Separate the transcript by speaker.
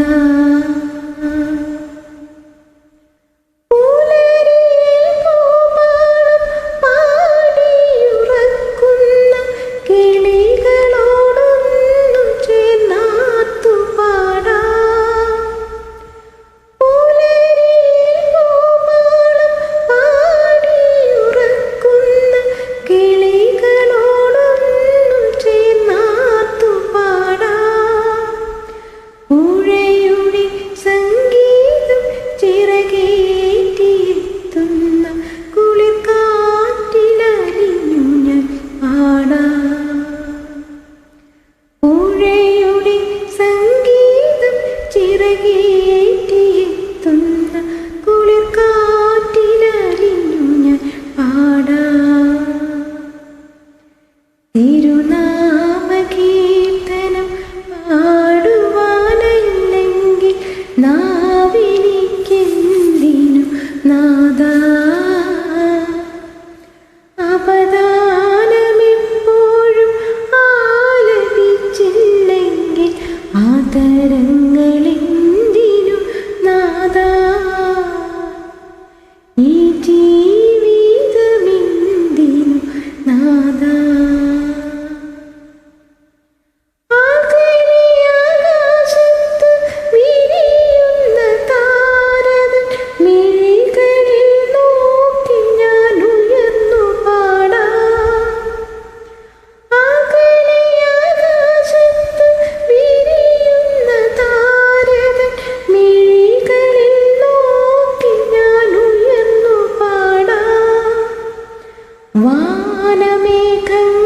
Speaker 1: nada. வானமேகங்கள்